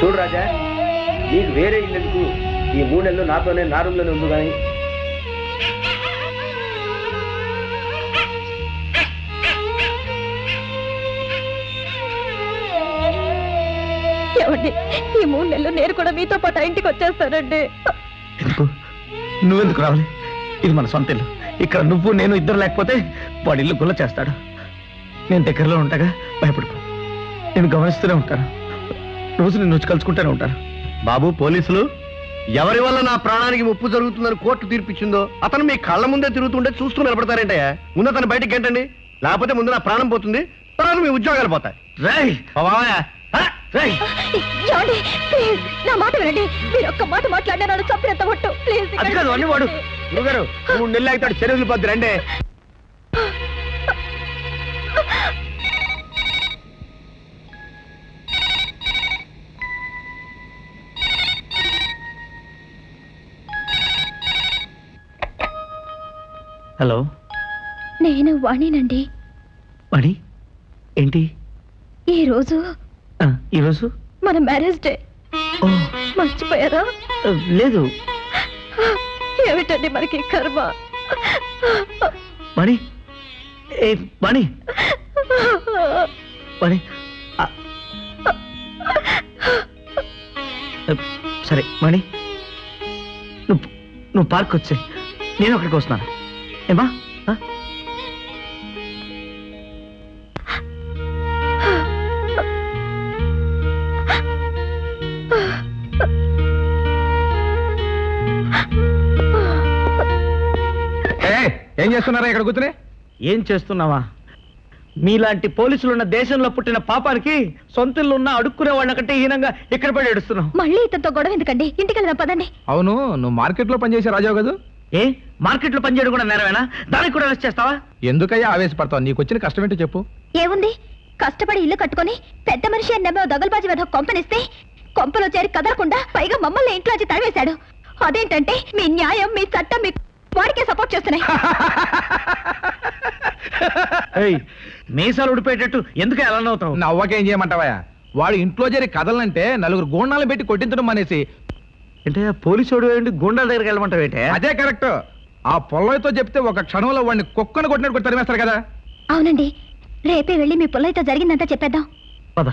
చూడు రాజా నీకు వేరే ఇల్లు ఎందుకు ఈ మూడు నెలలు నాతోనే నా రూమ్లోనే ఉంది కానీ ఏమండి ఈ మూడు నెలలు నేను కూడా మీతో పాటు ఇంటికి వచ్చేస్తానండి. ఎందుకు? నువ్వెందుకు రావాలి? ఇది మన సొంత ఇల్లు. ఇక్కడ నువ్వు నేను ఇద్దరు లేకపోతే వాడి ఇల్లు గుల్ల చేస్తాడు. నేను దగ్గరలో ఉంటాగా భయపడుకో. నేను గమనిస్తూనే ఉంటాను. రోజు నేను వచ్చి కలుసుకుంటూనే ఉంటాను. బాబు పోలీసులు ఎవరి వల్ల నా ప్రాణానికి ముప్పు జరుగుతుందని కోర్టు తీర్పిచ్చిందో అతను మీ కళ్ళ ముందే తిరుగుతుంటే చూస్తూ నిలబడతారేంటయ్యా? ముందు అతను బయటికి గంటండి. లేకపోతే ముందు నా ప్రాణం పోతుంది. తర్వాత మీ ఉద్యోగాలు పోతాయి. రేయ్! ఓ బావయ్య, ఆ, రేయ్! ఏమండి? ప్లీజ్ నా మాట వినండి. మీరు ఒక్క మాట మాట్లాడినా నన్ను చంపినంత ఒట్టు ప్లీజ్ అది కాదు అన్ని వాడు. గురుగారు మూడు నెలలు అవుతాడు చెరువులు పోద్ది రండి. హలో. నేను వాణినండి. వాణి? ఏంటి? ఈ రోజు ఆ, ఈరోజు మన మ్యారేజ్ డే. ఓ. మర్చిపోయారా? లేదు. ఏమిటండి మనకి కర్మ? వాణి? ఏ వాణి? వాణి. ఆ, సరే వాణి. నువ్వు నువ్వు పార్క్ వచ్చే నేను అక్కడికి వస్తున్నాను. ఏమా? ఏం చేస్తున్నారా ఇక్కడ కూర్చుని? ఏం చేస్తున్నావా? మీలాంటి పోలీసులున్న దేశంలో పుట్టిన పాపానికి సొంతలు ఉన్న అడుక్కునే వాళ్ళకంటే హీనంగా ఇక్కడ పడి ఏడుస్తున్నావు? మళ్ళీ ఇతనితో గొడవ ఎందుకండి? ఇంటికి వెళ్దాం పదండి. అవును నువ్వు మార్కెట్లో పనిచేసే రాజావు కదా? ఏ? మార్కెట్లో పనిచేయడం కూడా నేరవేనా దానికి కూడా అరెస్ట్ చేస్తావా? ఎందుకయ్యా ఆవేశపడతావు? నీకు వచ్చిన కష్టం ఏంటో చెప్పు. ఏముంది? కష్టపడి ఇల్లు కట్టుకొని పెద్ద మనిషి అని నమ్మే దగల్బాజీ మీద కొంపనిస్తే కొంపలో చేరి కదలకుండా పైగా మమ్మల్ని ఇంట్లోంచి తరివేశాడు. అదేంటంటే మీ న్యాయం మీ చట్టం మీ వాడికే సపోర్ట్ చేస్తున్నాయి. ఏయ్ మీసాలు ఉడిపోయేటట్టు ఎందుకు ఎలా అవుతావు నవ్వకేం చేయమంటావా వాడు ఇంట్లో చేరి కదలనంటే నలుగురు గోండాలను పెట్టి కొట్టించడం అనేసి అంటే పోలీసు వాడు ఏంటి గుండాల దగ్గరికి వెళ్ళమంటావు ఏంటే? అదే కరెక్ట్. ఆ పొల్లయ్యతో చెప్తే ఒక క్షణంలో వాడిని కుక్కను కొట్టినట్టు కొట్టి తరిమేస్తారు కదా. అవునండి. రేపే వెళ్ళి మీ పుల్లయితో జరిగిందంతా చెప్పేద్దాం. పద.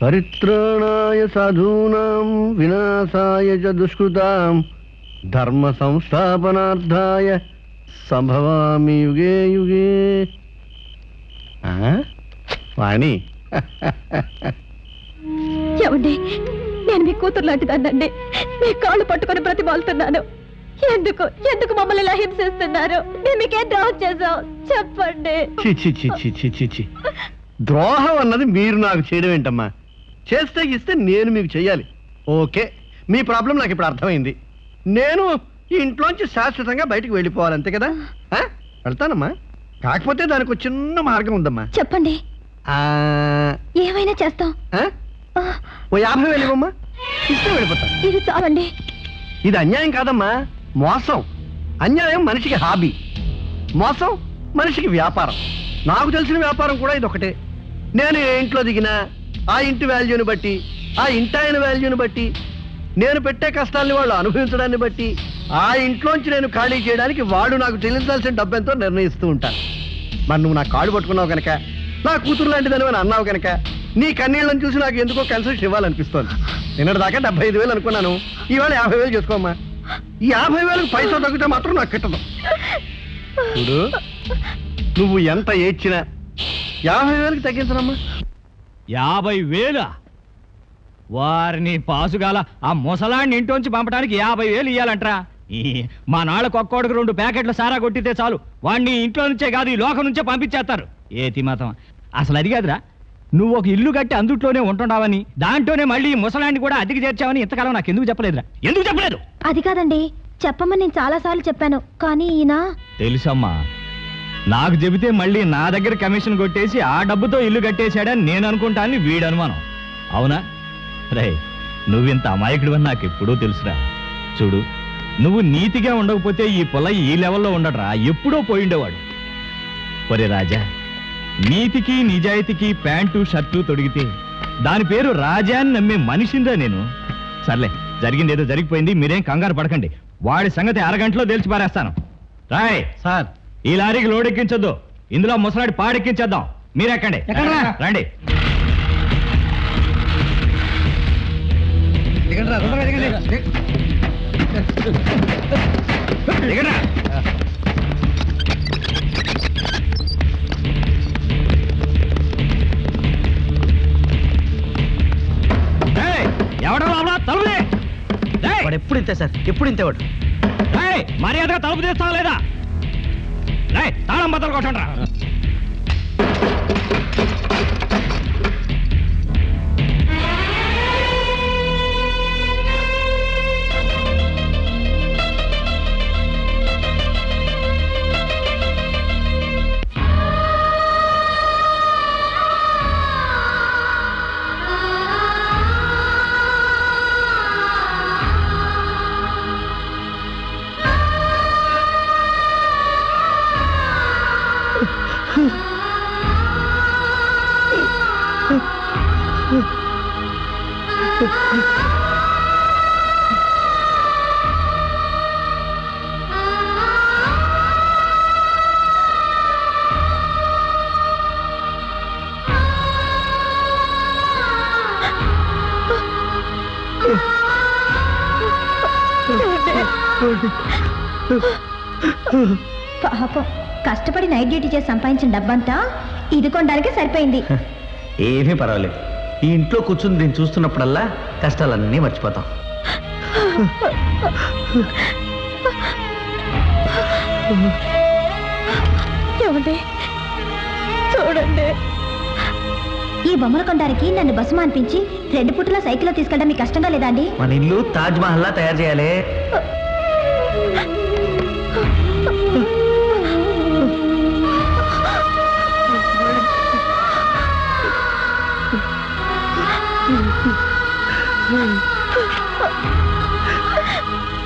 పరిత్రాణాయ సాధూనాం వినాశాయ చ దుష్కృతాం ధర్మ సంస్థాపనార్థాయ సంభవామి యుగే యుగే? వాణి ఏమండి? నేను మీ కూతురు లాంటిదాన్నండి మీ కాళ్ళు పట్టుకొని బ్రతిమాలుతున్నాను. ఎందుకు? ఎందుకు మమ్మల్ని ఇలా హింసిస్తున్నారు? మేము మీకేం ద్రోహం చేసాం చెప్పండి. చి చి చి చి చి చి చి ద్రోహం అన్నది మీరు నాకు చేయడం ఏంటమ్మా? చేస్తే ఇస్తే నేను మీకు చెయ్యాలి. ఓకే. మీ ప్రాబ్లం నాకు ఇప్పుడు అర్థమైంది. నేను ఈ ఇంట్లోంచి శాశ్వతంగా బయటికి వెళ్ళిపోవాలి అంతే కదా? ఆ? వెళ్తానమ్మా. కాకపోతే దానికి ఒక చిన్న మార్గం ఉందమ్మా. చెప్పండి. ఆ, ఏమైనా చేస్తాం? ఆ? ఆ, ఓ యాభై వేలు ఇవ్వమ్మా. ఇస్తే వెళ్ళిపోతాను. ఇది చాలండి. ఇది అన్యాయం కాదమ్మా. మోసం. అన్యాయం మనిషికి హాబీ. మోసం మనిషికి వ్యాపారం. నాకు తెలిసిన వ్యాపారం కూడా ఇది ఒకటే నేను ఏ ఇంట్లో దిగినా ఆ ఇంటి వాల్యూని బట్టి ఆ ఇంటాయన వాల్యూని బట్టి నేను పెట్టే కష్టాల్ని వాళ్ళు అనుభవించడాన్ని బట్టి ఆ ఇంట్లోంచి నేను ఖాళీ చేయడానికి వాడు నాకు చెల్లించాల్సిన డబ్బెంతో నిర్ణయిస్తూ ఉంటాను మరి నువ్వు నా కాడు పట్టుకున్నావు కనుక నా కూతురు లాంటిదని అని అన్నావు కనుక నీ కన్నీళ్ళని చూసి నాకు ఎందుకో కన్సల్ట్ ఇవ్వాలనిపిస్తోంది. నిన్నటి దాకా డెబ్బై ఐదు వేలు అనుకున్నాను. ఈవేళ యాభై వేలు చేసుకోమ్మా. ఈ యాభై వేలకు పైసలు తగ్గితే మాత్రం నాకు కిట్టదు. చూడు నువ్వు ఎంత ఏడ్చినా యాభై వేలకు తగ్గించనమ్మా. యాభై వేలా? వారిని పాసుగాల ఆ ముసలాన్ని ఇంట్లోంచి పంపడానికి యాభై వేలు ఇయ్యాలంట్రా. ఈ మా నాళ్ళకు ఒక్కోడికి రెండు ప్యాకెట్లు సారా కొట్టితే చాలు. వాడిని ఇంట్లో నుంచే కాదు ఈ లోకం నుంచే పంపించేస్తారు. ఏతి మాత్రం అసలు అది కాదురా. నువ్వు ఒక ఇల్లు కట్టి అందుట్లోనే ఉంటున్నావని దాంట్లోనే మళ్ళీ ఈ ముసలాన్ని కూడా అద్దెకి చేర్చావని ఇంతకాలం నాకు ఎందుకు చెప్పలేదురా. ఎందుకు చెప్పలేదు? అది కాదండి. చెప్పమని నేను చాలా సార్లు చెప్పాను. కానీ ఈయన తెలుసమ్మా నాకు చెబితే మళ్ళీ నా దగ్గర కమిషన్ కొట్టేసి ఆ డబ్బుతో ఇల్లు కట్టేశాడని నేను అనుకుంటాను వీడు అనుమానం అవునా? రే నువ్వింత అమాయకుడివని నాకు ఎప్పుడూ తెలుసురా. చూడు నువ్వు నీతిగా ఉండకపోతే ఈ పొల ఈ లెవెల్లో ఉండడరా. ఎప్పుడో పోయిండేవాడు. ఒరే రాజా నీతికి నిజాయితీకి ప్యాంటు షర్టు తొడిగితే దాని పేరు రాజా అని నమ్మే మనిషిందా నేను. సర్లే జరిగింది ఏదో జరిగిపోయింది మీరేం కంగారు పడకండి. వాడి సంగతి అరగంటలో తేల్చి పారేస్తాను. రాయ్ సార్. ఈ లారీకి లోడ్ ఎక్కించొద్దు ఇందులో ముసలాడి పాడెక్కించేద్దాం. మీరెక్కండి? రండి. దిగండ్రా. ఏయ్, ఎవడో లోపల? తలుపు తీ. ఏయ్, వాడు ఎప్పుడు ఇంతే సార్? ఎప్పుడు ఇంతే వాడు? ఏయ్, మర్యాదగా తలుపు తీస్తావా లేదా? తాళం బద్దలు కొట్టండి కష్టపడి నైట్ డ్యూటీ చేసి సంపాదించిన డబ్బంతా ఇది కొనడానికి సరిపోయింది. ఏమీ పర్వాలేదు. ఈ ఇంట్లో కూర్చుని దీన్ని చూస్తున్నప్పుడల్లా కష్టాలన్నీ మర్చిపోతాం. చూడండి చూడండి. ఈ బొమ్మలు కొనడానికి నన్ను బస్సు అనిపించి రెండు పుట్టుల సైకిల్లో తీసుకెళ్ళడం మీకు కష్టంగా లేదా అండి? మన ఇల్లు తాజ్ మహల్లా తయారు చేయాలి.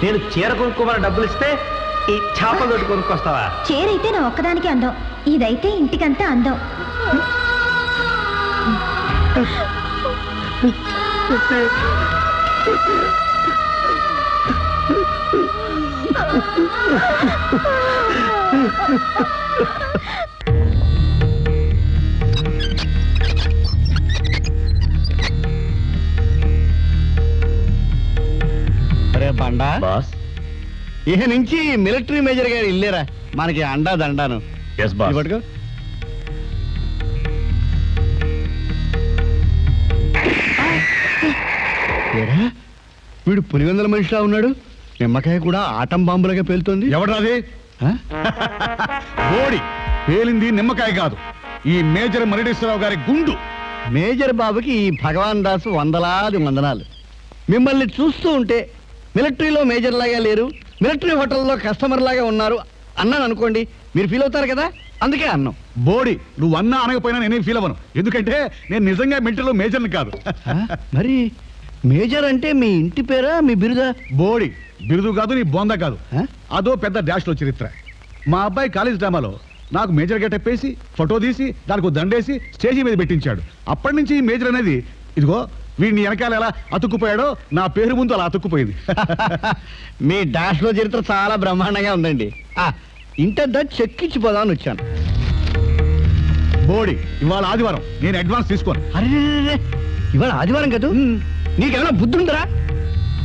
నేను చీర కొనుక్కోమని డబ్బులు ఇస్తే ఈ చేపల తోటి కొనుక్కొస్తావా? చీరైతే నా ఒక్కదానికి అందం. ఇదైతే ఇంటికంతా అందం. బాస్? ఇక నుంచి మిలిటరీ మేజర్ గారు ఇల్లేరా? మనకి అండా దండాను. ఎస్ పట్టుకో. వీడు పులివెందల మనిషిలా ఉన్నాడు? నిమ్మకాయ కూడా ఆటం బాంబులుగా పేలుతోంది. ఎవడది? బోడి. పేలింది నిమ్మకాయ కాదు. ఈ మేజర్ మరిడేశ్వరరావు గారి గుండు. మేజర్ బాబుకి ఈ భగవాన్ దాసు వందలాది వందనాలు. మిమ్మల్ని చూస్తూ ఉంటే మిలిటరీలో మేజర్ లాగా లేరు మిలిటరీ హోటల్లో కస్టమర్ లాగా ఉన్నారు అన్నాను అనుకోండి మీరు ఫీల్ అవుతారు కదా? అందుకే అన్నాం. బోడి నువ్వు అన్నా అనకపోయినా నేనేం ఫీల్ అవ్వను. ఎందుకంటే నేను నిజంగా మిలిటరీలో మేజర్ని కాదు? మరి మేజర్ అంటే మీ ఇంటి పేరా మీ బిరుదా? బోడి బిరుదు కాదు నీ బొంద కాదు. ఆ? అదో పెద్ద డాష్లో చరిత్ర. మా అబ్బాయి కాలేజ్ డ్రామాలో నాకు మేజర్ గెటప్ వేసి ఫోటో తీసి దానికి దండేసి స్టేజీ మీద పెట్టించాడు. అప్పటి నుంచి ఈ మేజర్ అనేది ఇదిగో వీడిని వెనకాల ఎలా అతుక్కుపోయాడో నా పేరు ముందు అలా అతుక్కుపోయింది. మీ డాష్లో చరిత్ర చాలా బ్రహ్మాండంగా ఉందండి. ఇంటద్దా చెక్కిచ్చిపోదామని వచ్చాను. బోడి ఇవాళ ఆదివారం. నేను అడ్వాన్స్ తీసుకోను. అరే ఇవాళ ఆదివారం కదా? నీకేమైనా బుద్ధి ఉందరా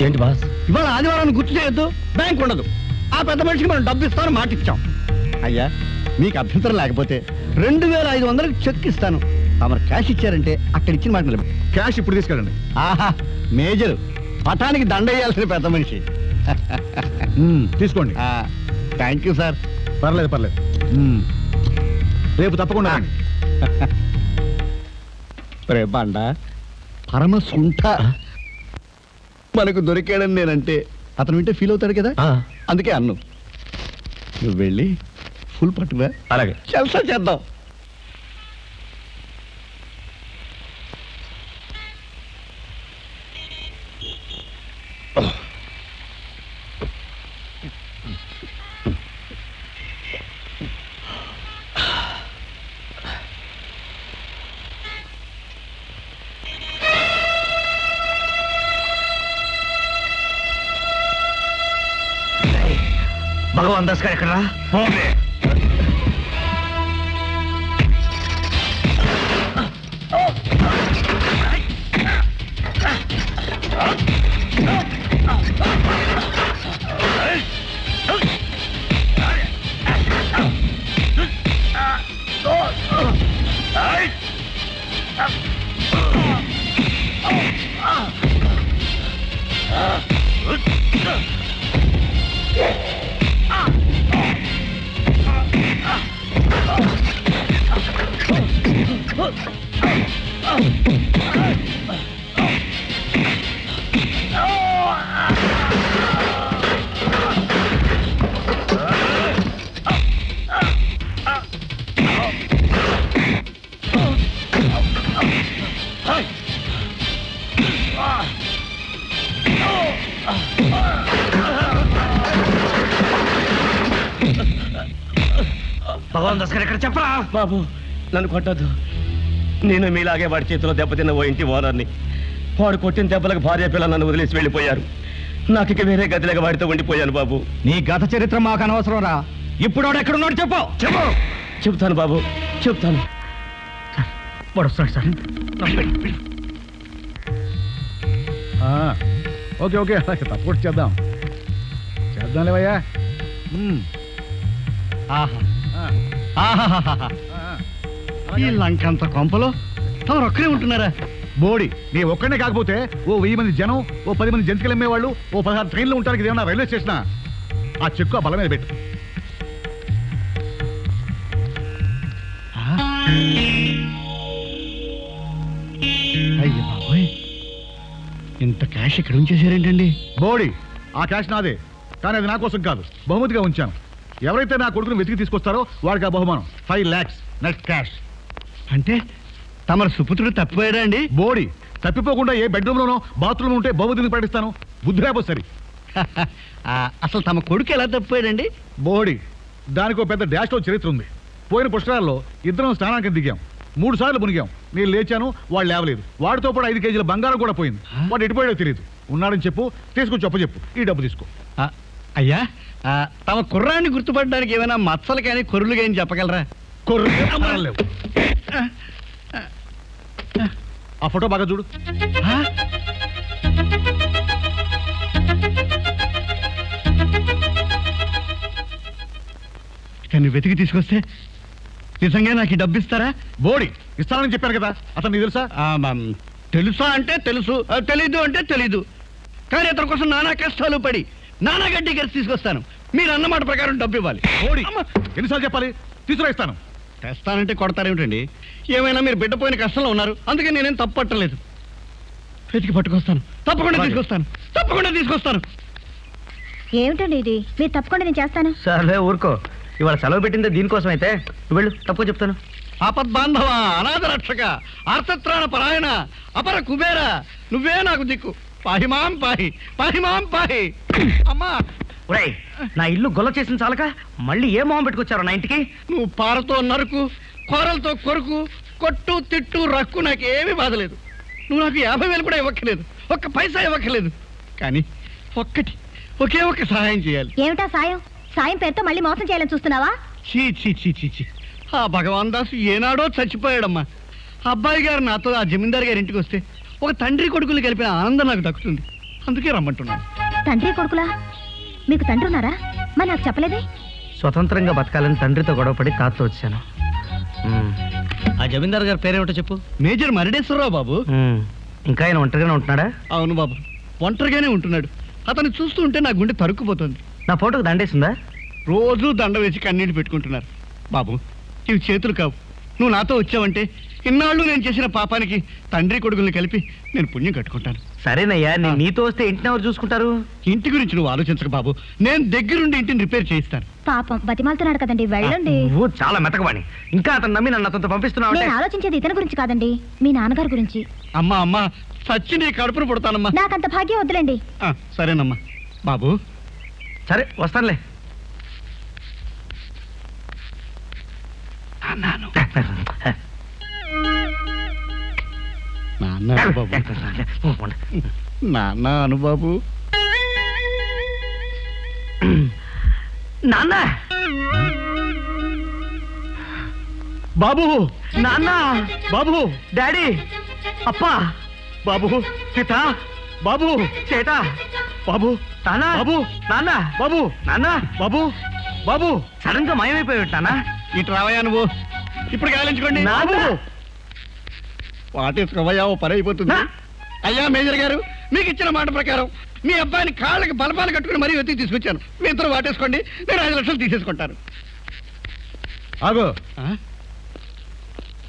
ఏంటి బాస్? ఇవాళ ఆదివారం గుర్తు చేయొద్దు. బ్యాంక్ ఉండదు. ఆ పెద్ద మనిషికి మనం డబ్బు ఇస్తామని మాట ఇచ్చాం అయ్యా మీకు అభ్యంతరం లేకపోతే రెండు వేల ఐదు వందలకు చెక్ ఇస్తాను. తమరు క్యాష్ ఇచ్చారంటే అక్కడ ఇచ్చిన మాట క్యాష్ ఇప్పుడు తీసుకెళ్ళండి. ఆహా మేజర్. పటానికి దండ వేయాల్సిన పెద్ద మనిషి. తీసుకోండి. థ్యాంక్ యూ సార్ పర్లేదు పర్లేదు. రేపు తప్పకుండా రండి. రే బండ. పరమ సుంఠ మనకు దొరికాడని నేనంటే అతను వింటే ఫీల్ అవుతాడు కదా? అందుకే అన్ను. నువ్వు వెళ్ళి ఫుల్ పట్టుగా అలాగే. చల్సా చేద్దాం. భగవాన్ దాస్ గారు ఎక్కడరా భగవాన్ బాబు నన్ను కొట్టద్దు. నేను మీలాగే వాడి చేతిలో దెబ్బతిన్న ఓ ఇంటి ఓనర్ని. వాడు కొట్టిన దెబ్బలకు భార్య పిల్లలు నన్ను వదిలేసి వెళ్ళిపోయారు. నాకు ఇక వేరే గదిలేక వాడితో ఉండిపోయాను బాబు. నీ గత చరిత్ర మాకు అనవసరం రా. ఇప్పుడు వాడు ఎక్కడున్నాడు చెప్పు. చెప్పు. చెప్తాను బాబు చెప్తాను. వాడు వస్తాడు సార్. ఆ, ఓకే ఓకే. అలాగే తప్పకుండా చేద్దాం. చేద్దాం లేవయ్యా ఆహా. ఆ, ఆహాహాహా. ఆ, ఈ లంకంత కొంపలో తమరు ఒక్కరే ఉంటున్నారా? బోడి నీ ఒక్కడే కాకపోతే ఓ వెయ్యి మంది జనం ఓ పది మంది జంతికలు అమ్మేవాళ్ళు ఓ పదహారు ట్రైన్లు ఉంటానికి ఇదేమన్నా రైల్వే స్టేషనా? ఆ చెక్కు ఆ బల మీద పెట్టు. అయ్య బాబోయ్. ఇంత క్యాష్ ఇక్కడ ఉంచేసారేంటండి బోడి ఆ క్యాష్ నాదే. కానీ అది నా కోసం కాదు. బహుమతిగా ఉంచాను. ఎవరైతే నా కొడుకుని వెతికి తీసుకొస్తారో వాడికి ఆ బహుమానం. Five lakhs net cash. అంటే తమరు సుపుత్రుడు తప్పిపోయాడా అండి? బోడి తప్పిపోకుండా ఏ బెడ్రూమ్లోనో బాత్రూమ్ ఉంటే బహుమతిని ప్రకటిస్తాను బుద్ధి సరి. అసలు తమ కొడుకు ఎలా తప్పిపోయాడండి? బోడి దానికి ఒక పెద్ద డాష్లో చరిత్ర ఉంది. పోయిన పుష్కరాల్లో ఇద్దరం స్నానానికి దిగాం. మూడు సార్లు మునిగాం. నేను లేచాను వాళ్ళు లేవలేదు. వాడితో పాటు ఐదు కేజీల బంగారం కూడా పోయింది. వాడు ఎటుపోయాడో తెలియదు ఉన్నాడని చెప్పు తీసుకుని చెప్ప చెప్పు ఈ డబ్బు తీసుకో. అయ్యా తమ కుర్రాన్ని గుర్తుపడడానికి ఏమైనా మచ్చలు కానీ కొర్రులు కానీ చెప్పగలరా? ఆ ఫోటో బాగా చూడు? కానీ వెతికి తీసుకొస్తే నిజంగా నాకు ఈ డబ్బు ఇస్తారా? బోడి ఇస్తానని చెప్పాను కదా. అతను తెలుసా? తెలుసా అంటే తెలుసు. తెలీదు అంటే తెలీదు. కానీ అతని కోసం నానా కష్టాలు పడి నానా గడ్డి కలిసి తీసుకొస్తాను. మీరు అన్నమాట ప్రకారం డబ్బు ఇవ్వాలి. బోడి అమ్మ. ఎన్నిసార్లు చెప్పాలి? తీసుకురా ఇస్తాను. తెస్తానంటే కొడతారేమిటండి? ఏమైనా మీరు బిడ్డపోయిన కష్టంలో ఉన్నారు. అందుకే నేనేం తప్పు పట్టలేదు. వెతికి పట్టుకొస్తాను. తప్పకుండా. తీసుకొస్తాను. తప్పకుండా తీసుకొస్తాను. ఏమిటండి ఇది? మీరు తప్పకుండా నేను చేస్తాను. సర్లే ఊరుకో. ఇవాళ సెలవు పెట్టిందే దీనికోసం అయితే. నువ్వు వెళ్ళు తప్పు చెప్తాను. ఆపద్ బాంధవ అనాథ రక్షక ఆర్తత్రాణ పరాయణ అపర కుబేర నువ్వే నాకు దిక్కు. పాహిమాం పాహి పాహిమాం పాహి. అమ్మా ఒరేయ్ నా ఇల్లు గొల్ల చేసిన చాలక మళ్ళీ ఏ మొహం పెట్టుకొచ్చారు నా ఇంటికి? నువ్వు పారతో నరుకు కూరలతో కొరుకు కొట్టు తిట్టు రక్కు నాకేమీ బాధలేదు. నువ్వు నాకు యాభై వేలు కూడా ఇవ్వక్కర్లేదు. ఒక్క పైసా ఇవ్వక్కర్లేదు. కానీ ఒక్కటి ఒకే ఒక్క సహాయం చేయాలి. ఏమిటా సాయం? సాయం పేరుతో మళ్ళీ మోసం చేయాలని చూస్తున్నావా? చీ చీ చీ చీ చీ. ఆ భగవాన్ దాసు ఏనాడో చచ్చిపోయాడమ్మా. ఆ అబ్బాయి గారు నాతో ఆ జమీందార్ గారి ఇంటికి వస్తే ఒక తండ్రి కొడుకులు కలిపిన ఆనందం నాకు దక్కుతుంది. అందుకే రమ్మంటున్నాను. తండ్రి కొడుకులా? మీకు తండ్రి ఉన్నారా? మరి నాకు చెప్పలేదే? స్వతంత్రంగా బతకాలని తండ్రితో గొడవపడి తాతతో వచ్చాను. ఆ జమీందార్ గారి పేరేమిటో చెప్పు. మేజర్ మరడేశ్వరరావు బాబు. ఇంకా ఆయన ఒంటరిగానే ఉంటున్నాడా? అవును బాబు. ఒంటరిగానే ఉంటున్నాడు. అతను చూస్తూ ఉంటే నా గుండె తరుక్కుపోతుంది. నా ఫోటోకి దండేసిందా? రోజు దండ వేసి కన్నీళ్ళు పెట్టుకుంటున్నారు. బాబు ఇవి చేతులు కావు. నువ్వు నాతో వచ్చావంటే ఇన్నాళ్ళు నేను చేసిన పాపానికి తండ్రి కొడుకుల్ని కలిపి నేను పుణ్యం కట్టుకుంటాను. సరేనయ్యా నేను నీతో వస్తే ఇంటిని ఎవరు చూసుకుంటారు? ఇంటి గురించి నువ్వు ఆలోచించక బాబు. నేను దగ్గరుండి ఇంటిని రిపేర్ చేయిస్తాను. పాపం బతిమాలుతున్నాడు కదండి వెళ్ళండి. నువ్వు చాలా మెతకవాణి. ఇంకా అతను నమ్మి నన్ను అతనితో పంపిస్తున్నావు నేను ఆలోచించేది ఇతని గురించి కాదండి మీ నాన్నగారి గురించి. అమ్మా అమ్మా సచ్చి నీ కడుపును పుడతానమ్మా. నాకంత భాగ్యం వద్దులేండి. ఆ, సరేనమ్మా. బాబు. సరే వస్తానులే. నాన్న నాన్న అను బాబు నాన్న అను బాబు నాన్న బాబు నాన్న! బాబు డాడీ! అప్పా! బాబు సీత! బాబు చేట బాబు నాన్న! బాబు! నాన్న! బాబు! నాన్న! బాబు! బాబు సడన్గా మాయమైపోయి నాన్న! ఇటు రావయ్యా నువ్వు. ఇప్పుడు గాలించుకోండి. బాబు! వాటేసుకోవయ్యా ఓ పని అయిపోతుంది నా. అయ్యా మేజర్ గారు మీకు ఇచ్చిన మాట ప్రకారం మీ అబ్బాయిని కాళ్ళకి బలపాలు కట్టుకుని మరీ వెతికి తీసుకొచ్చాను. మీ ఇద్దరు వాటేసుకోండి నేను ఐదు లక్షలు తీసేసుకుంటాను. ఆగో.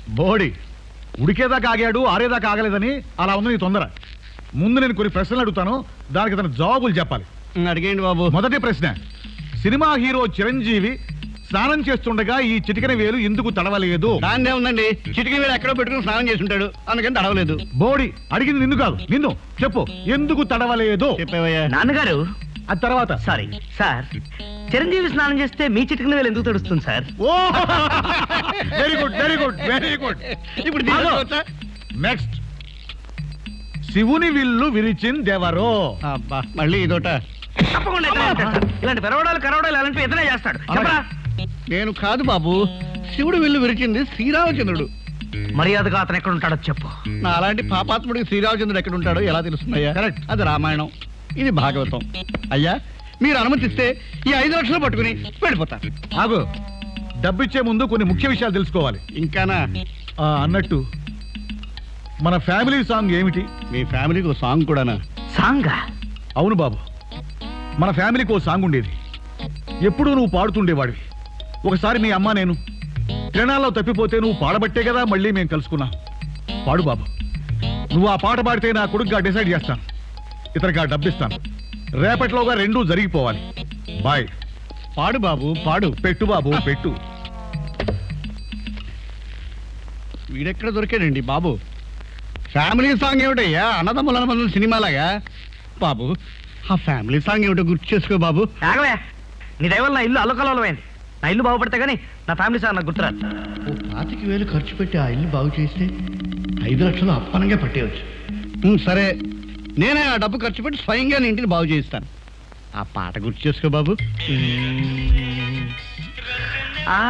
బోడి ఉడికేదాకా ఆగాడు ఆరేదాకా ఆగలేదని అలా ఉంది నీ తొందర. ముందు నేను కొన్ని ప్రశ్నలు అడుగుతాను దానికి తన జవాబులు చెప్పాలి. అడిగేయండి బాబు. మొదటి ప్రశ్న సినిమా హీరో చిరంజీవి స్నానం చేస్తుండగా ఈ చిటికెన వేలు ఎందుకు తడవలేదు? దాన్నే ఉందండి. చిటికి వేలు ఎక్కడో పెట్టుకుని స్నానం చేసి ఉంటాడు అందుకని తడవలేదు. బోడి అడిగింది నిన్ను కాదు. నిన్ను చెప్పు. ఎందుకు తడవలేదు? చెప్పావయ్యా. నాన్నగారు ఆ తర్వాత. Sorry sir. చిరంజీవి స్నానం చేస్తే మీ చిటికిన వేలు ఎందుకు తడుస్తుంది సార్? ఓ! Very good very good very good ఇప్పుడు? నెక్స్ట్ శివుని విల్లు విరిచిందెవరో అబ్బా మళ్ళీ ఇదోట తప్పకుండా ఇతనే ఉంటాడు సార్. ఇలాంటి పెరవడాలు కరవడాలు అలాంటివి ఇతనే చేస్తాడు. చెప్పరా? నేను కాదు బాబు. శివుడు విల్లు విరిచింది శ్రీరామచంద్రుడు. మర్యాదగా అతను ఎక్కడ ఉంటాడో చెప్పు. నా అలాంటి పాపాత్ముడికి శ్రీరామచంద్రుడు ఎక్కడ ఉంటాడో ఎలా తెలుస్తుందయ్యా? కరెక్ట్. అది రామాయణం. ఇది భాగవతం. అయ్యా మీరు అనుమతిస్తే ఈ ఐదు లక్షలు పట్టుకుని వెళ్ళిపోతా ఆగు. డబ్బిచ్చే ముందు కొన్ని ముఖ్య విషయాలు తెలుసుకోవాలి. ఇంకానా? ఆ, అన్నట్టు మన ఫ్యామిలీ సాంగ్ ఏమిటి? మీ ఫ్యామిలీకి ఒక సాంగ్ కూడానా? సాంగా? అవును బాబు. మన ఫ్యామిలీకి ఓ సాంగ్ ఉండేది. ఎప్పుడూ నువ్వు పాడుతుండేవాడివి. ఒకసారి మీ అమ్మ నేను తిరణాల్లో తప్పిపోతే నువ్వు పాడబట్టే కదా మళ్ళీ మేము కలుసుకున్నాం. పాడు బాబు. నువ్వు ఆ పాట పాడితే నా కొడుకుగా డిసైడ్ చేస్తాను. ఇతనికి ఆ డబ్బిస్తాను. రేపటిలోగా రెండూ జరిగిపోవాలి. బాయ్. పాడు బాబు పాడు. పెట్టు బాబు పెట్టు. వీడెక్కడ దొరికాడండి బాబు? ఫ్యామిలీ సాంగ్ ఏమిటయ్యా? అన్నదమ్ముల అనుబంధం సినిమాలాగా? బాబు ఆ ఫ్యామిలీ సాంగ్ ఏమిటో గుర్తు చేసుకో బాబు. నీ దయ వల్ల నా ఇల్లు అల్లకలమైంది నా ఇల్లు బాగుపడితే గానీ నా ఫ్యామిలీ సార్ నాకు గుర్తురాదు ఓ పాతిక వేలు ఖర్చు పెట్టి ఆ ఇల్లు బాగు చేస్తే ఐదు లక్షలు అప్పనంగా పట్టేయచ్చు ఉమ్, సరే నేనే ఆ డబ్బు ఖర్చు పెట్టి స్వయంగా నీ ఇంటిని బాగు చేయిస్తాను ఆ పాట గుర్తు చేసుకో బాబు ఆ.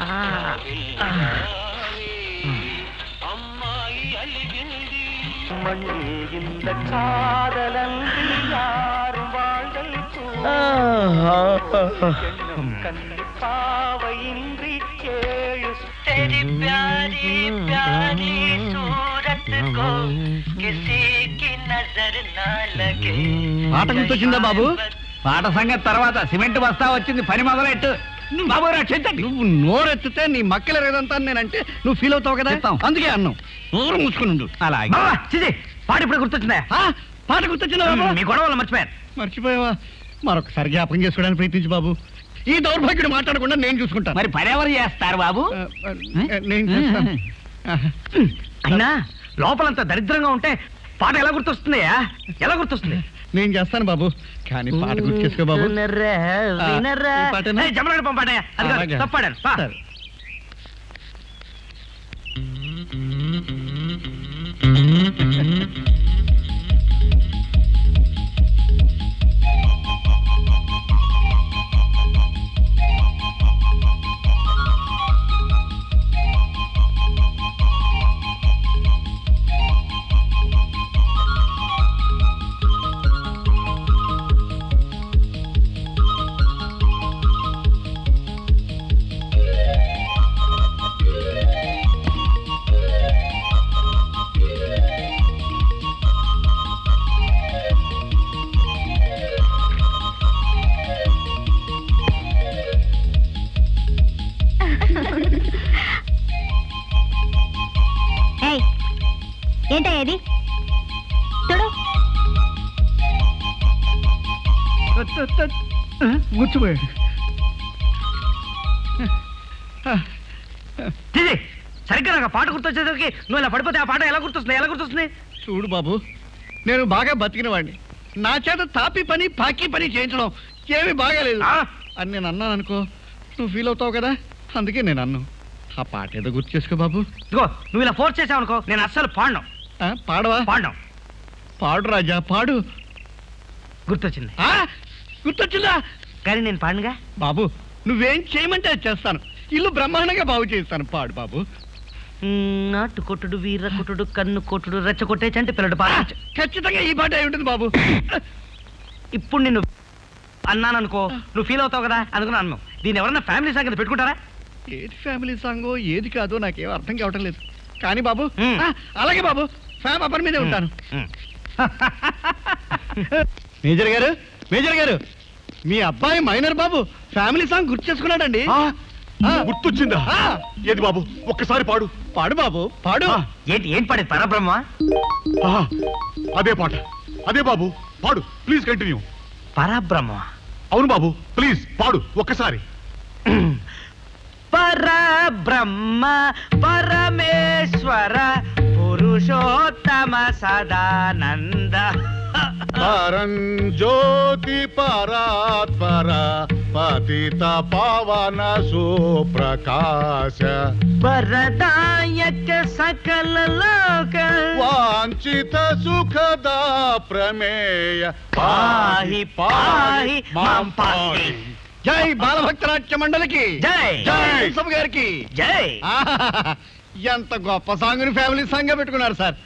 ఆ. ఆ. तेरी प्यारी प्यारी सूरत को किसी की नजर ना लगे పాట గుర్తొచ్చిందా బాబు పాట సంగతి తర్వాత సిమెంట్ బస్తా వచ్చింది పని మొదలెట్టు బాబు రక్షించండి నువ్వు నోరెత్తితే నీ మక్కలు ఎరగదంతా నేనంటే నువ్వు ఫీల్ అవుతావు కదా. అందుకే అన్నాం. నోరు మూసుకుని ఉండు. అలాగే. పాట ఇప్పుడు గుర్తొచ్చిందా? పాట గుర్తొచ్చిందా మీ గొడవలు మర్చిపోయాను. మర్చిపోయావా? మరొకసారి జ్ఞాపకం చేసుకోవడానికి ప్రయత్నించు బాబు. ఈ దౌర్భాగ్యుడు మాట్లాడకుండా నేను చూసుకుంటాను. మరి పని ఎవరు చేస్తారు బాబు? ఆ, ఆ, నేను చేస్తాను. ఆహా. అయినా లోపలంత దరిద్రంగా ఉంటే పాట ఎలా గుర్తొస్తుందయ్యా? ఎలా గుర్తొస్తుంది? నేను చేస్తాను బాబు. కానీ పాట గుర్తు చేసుకో బాబు. వినరా, చిజి, సరిగ్గా నాకు ఆ పాట గుర్తొచ్చేసరికి నువ్వు ఇలా పడిపోతే ఆ పాట ఎలా గుర్తొస్తుంది? ఎలా గుర్తొస్తుంది? చూడు బాబు నేను బాగా బతికిన వాడిని. నా చేత తాపి పని పాకి పని చేయించడం ఏమీ బాగాలేదు? అని నేను అన్నాను అనుకో నువ్వు ఫీల్ అవుతావు కదా? అందుకే నేను అన్ను. ఆ పాట ఏదో గుర్తు చేసుకో బాబు. ఇదిగో నువ్వు ఇలా ఫోర్స్ చేసావు అనుకో నేను అస్సలు పాడను. పాడవా? పాండం పాడు రాజా పాడు. గుర్తొచ్చింది. ఆ, గుర్తొచ్చిందా? కానీ నేను పాడుగా బాబు నువ్వేం చేయమంటే అది చేస్తాను. ఇల్లు బ్రహ్మాండంగా బాగు చేస్తాను పాడు బాబు. నాటు కొట్టుడు వీర కొట్టుడు కన్ను కొట్టుడు రెచ్చ కొట్టే చంటి పిల్లడు పాట ఖచ్చితంగా ఈ పాట అయి ఉంటుంది బాబు. ఇప్పుడు నిన్ను అన్నాను అనుకో నువ్వు ఫీల్ అవుతావు కదా? అందుకని అన్నావు దీన్ని ఎవరన్నా ఫ్యామిలీ సంగతి పెట్టుకుంటారా? ఏది ఫ్యామిలీ సాంగో ఏది కాదో నాకేం అర్థం కావటం లేదు. కానీ బాబు మ్మ్. ఆ, అలాగే బాబు. ఫ్యామ్ అప్పర్ మీదే ఉంటాను. మేజర్ గారు మేజర్ గారు. మీ అబ్బాయి మైనర్ బాబు ఫ్యామిలీ సాంగ్ గుర్తు చేసుకున్నాడండి. గుర్తొచ్చిందా? ఆ. ఏది బాబు? ఒక్కసారి పాడు. పాడు బాబు పాడు. ఏంటి ఏంటి పాడేది పరబ్రహ్మ? అదే పాట. అదే బాబు పాడు. Please continue. పరబ్రహ్మ. అవును బాబు ప్లీజ్ పాడు ఒక్కసారి. పరబ్రహ్మ పరమేశ్వర పురుషోత్తమ సదానంద. పరంజ్యోతి పరాత్పర పతిత పవన సుప్రకాశ వరదాయక సకల లోక వాంఛిత సుఖద ప్రమేయ పాహి పాహి మాం పాహి జై బాలభక్తనాట్య మండలికి జై జై సబ్ గారికి జై. ఎంత గొప్ప సాంగ్ని సాంగ్గా పెట్టుకున్నారు సార్.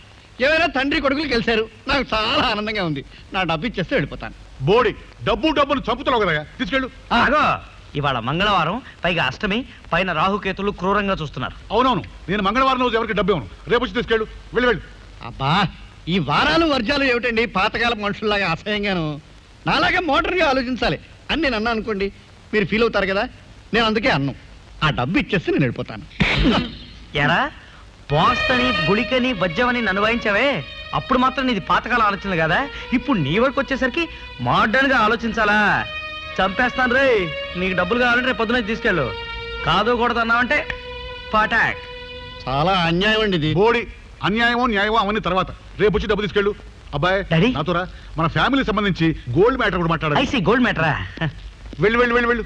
ఏమైనా తండ్రి కొడుకులు గెలిచారు. నాకు చాలా ఆనందంగా ఉంది. నా డబ్బు ఇచ్చేస్తే వెళ్ళిపోతాను. బోడి డబ్బు డబ్బును చంపుతున్నావు కదా తీసుకెళ్ళు. అగో ఇవాళ మంగళవారం పైగా అష్టమి పైన రాహుకేతులు క్రూరంగా చూస్తున్నారు. అవునవును నేను మంగళవారం రోజు ఎవరికి డబ్బు ఇవ్వను రేపు వచ్చి తీసుకెళ్ళు వెళ్ళి వెళ్ళు. అబ్బా ఈ వారాలు వర్జాలు ఏమిటండి? పాతకాల మనుషుల్లాగా అసహ్యంగాను. నాలాగా మోడర్న్గా ఆలోచించాలి. అని నేను అన్నా అనుకోండి మీరు ఫీల్ అవుతారు కదా? నేను అందుకే అన్ను. ఆ డబ్బు ఇచ్చేస్తే నేను వెళ్ళిపోతాను. ఎరా పోస్తని గుళికని బజ్జమని నన్ను వాయించావే? అప్పుడు మాత్రం నీది పాతకాల ఆలోచన కదా? ఇప్పుడు నీ వరకు వచ్చేసరికి మోడర్న్గా ఆలోచించాలా? చంపేస్తాను రే నీకు డబ్బులు కావాలంటే రేపు పొద్దున తీసుకెళ్ళు. కాదు కూడదు అన్నావంటే పాటాక్. చాలా అన్యాయం అండి ఇది. బోడి అన్యాయమో న్యాయమో అవన్నీ తర్వాత. రేపు వచ్చి డబ్బు తీసుకెళ్ళు. అబ్బాయి డాడీ? నాతోరా మన ఫ్యామిలీ సంబంధించి గోల్డ్ మ్యాటర్ కూడా మాట్లాడాలి. ఐసీ గోల్డ్ మ్యాటరా? వెళ్ళు వెళ్ళు వెళ్ళు వెళ్ళు.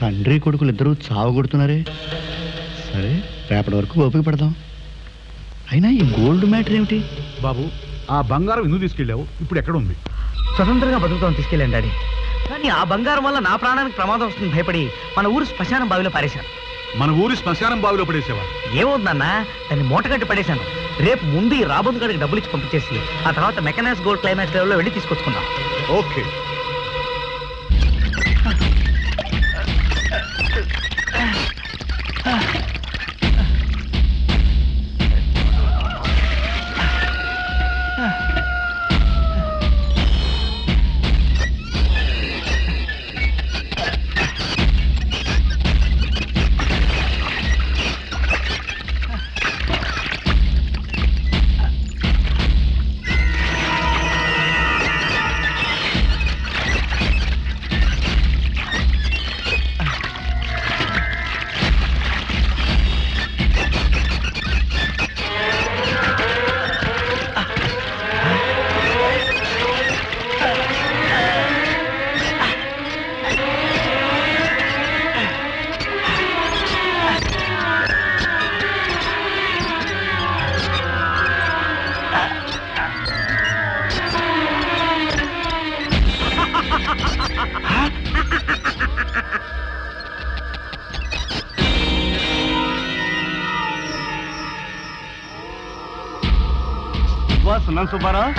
తండ్రి కొడుకులు ఇద్దరు చావు కొడుతున్నారే? సరే రేపటి వరకు ఓపిక పడదాం అయినా ఈ గోల్డ్ మ్యాటర్ ఏమిటి? బాబు ఆ బంగారం ఎందుకు తీసుకెళ్ళావు? ఇప్పుడు ఎక్కడ ఉంది? స్వతంత్రంగా బతుకుతాం తీసుకెళ్ళండి డాడీ. కానీ ఆ బంగారం వల్ల నా ప్రాణానికి ప్రమాదం వస్తుంది భయపడి మన ఊరు శ్మశానం బావిలో పారేశాను. మన ఊరి శ్మశానం బావిలో పడేసావా? ఏమవుతుందన్నా? దాన్ని మూటగట్టి పడేశాను. రేపు ముందు ఈ రాబోతు గడికి డబ్బులు ఇచ్చి పంపించేసి ఆ తర్వాత మెకనైజ్ గోల్డ్ క్లైమాక్స్ లెవెల్లో వెళ్ళి తీసుకొచ్చుకుందాం. ఓకే. సున్నం సుబ్బారావు?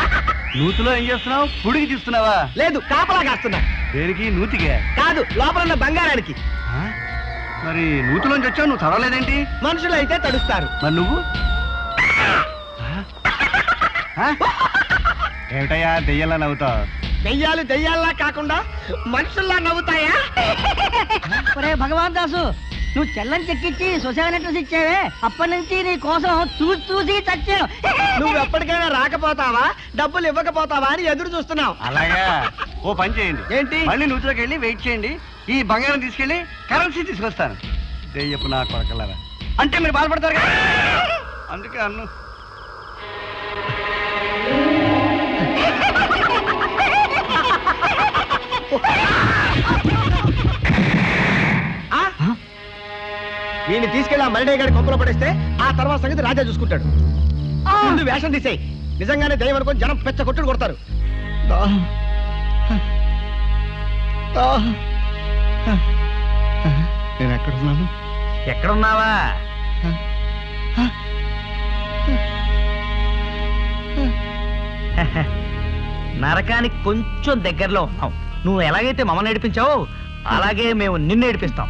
నూతిలో ఏం చేస్తున్నావు? పుడికి తీస్తున్నావా? లేదు కాపలా కాస్తున్నా. దేనికి? నూతికే? కాదు లోపల ఉన్న బంగారానికి. ఆ? మరి నూతిలోంచి వచ్చావు నువ్వు చదవలేదేంటి మనుషులు అయితే తడుస్తారు. మరి నువ్వు? ఆ? ఏమిటయ్యా దెయ్యంలా నవ్వుతావు? దెయ్యాలు దెయ్యాల్లా కాకుండా మనుషుల్లా నవ్వుతాయా? ఒరే భగవాన్ దాసు నువ్వు చెల్లని చెక్కిచ్చి నెక్లెస్ ఇచ్చావే అప్పటి నుంచి నీ కోసం చూసి చూసి చచ్చాను నువ్వు ఎప్పటికైనా రాకపోతావా? డబ్బులు ఇవ్వకపోతావా అని ఎదురు చూస్తున్నావు. అలాగా? ఓ పని చేయండి. ఏంటి? మళ్ళీ నూతిలోకి వెళ్ళి వెయిట్ చేయండి. ఈ బంగారం తీసుకెళ్ళి కరెన్సీ తీసుకొస్తాను. దెయ్యపు నా కొడకలరా. అంటే మీరు బాధపడతారు కదా అందుకే అన్ను. వీడిని తీసుకెళ్ళి ఆ మరిడే గారి కొంపలో పడేస్తే ఆ తర్వాత సంగతి రాజా చూసుకుంటాడు. ముందు వేషం తీసేయి. నిజంగానే దయ్యం అనుకొని జనం పెచ్చ కొట్టుడు కొడతారు. నేను ఎక్కడున్నాను? ఎక్కడున్నావా? నరకానికి కొంచెం దగ్గరలో ఉన్నాం నువ్వు ఎలాగైతే మమ్మ నేర్పించావో అలాగే మేము నిన్ను నేర్పిస్తాం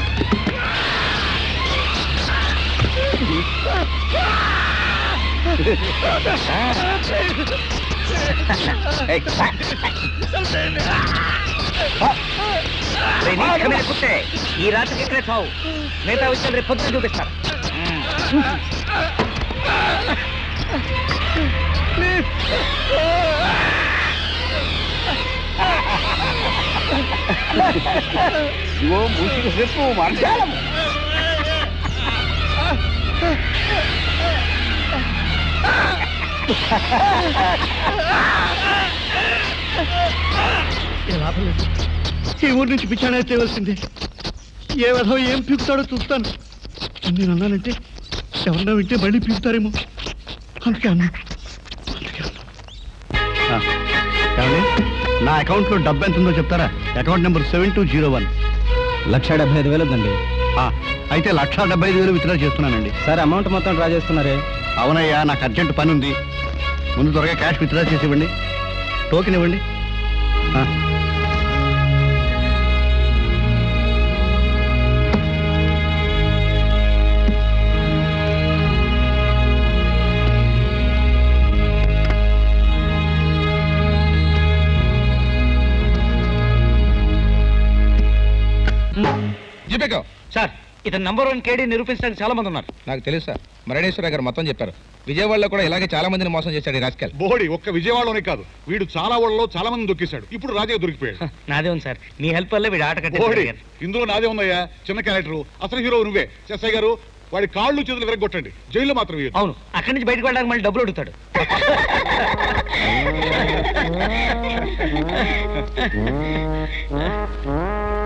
కుట్టే ఈ రాత్రికి ఇక్కడే చావు మిగతా విషయాలు రేపు పొద్దున ఈ ఊరి నుంచి పిచ్చానే తేవలసిందే ఏ విధం ఏం పీకుతాడో చూస్తాను. నేను అన్నానంటే ఎవరన్నా వింటే మళ్ళీ పీకుతారేమో. అందుకే అన్నా? నా అకౌంట్లో డబ్బు ఎంత ఉందో చెప్తారా? Account number seven two zero one. లక్ష డెబ్బై ఐదు వేలు ఉందండి. అయితే లక్ష డెబ్బై ఐదు వేలు విత్డ్రా చేస్తున్నానండి. సార్ అమౌంట్ మొత్తం డ్రా చేస్తున్నారే? అవునయ్యా నాకు అర్జెంట్ పని ఉంది ముందు త్వరగా క్యాష్ విత్డ్రా చేసి ఇవ్వండి. టోకెన్ ఇవ్వండి. సార్ ఇతను నంబర్ వన్ కేడీ నిరూపించడానికి చాలా మంది ఉన్నారు. నాకు తెలుసు సార్. మరణేశ్వర గారు మొత్తం చెప్పారు. విజయవాడలో కూడా ఇలాగే చాలా మందిని మోసం చేశాడు ఈ రాజకీయాలు. బోడి ఒక్క విజయవాడలోనే కాదు. వీడు చాలా ఊళ్ళలో చాలా మంది దొక్కేశాడు. ఇప్పుడు రాజే దొరికిపోయాడు. నాదే ఉంది సార్. మీ హెల్ప్ వల్ల వీడు ఆట బోడి కట్టే ఇందులో నాదే ఉందయ్యా? చిన్న క్యారెక్టర్ అసలు హీరో నువ్వే. ఎస్ఐ గారు వాడి కాళ్ళు చేతులు విరగొట్టండి. జైల్లో మాత్రం వేయొద్దు. అవును. అక్కడి నుంచి బయటకు వెళ్ళడానికి మళ్ళీ డబ్బులు అడుగుతాడు.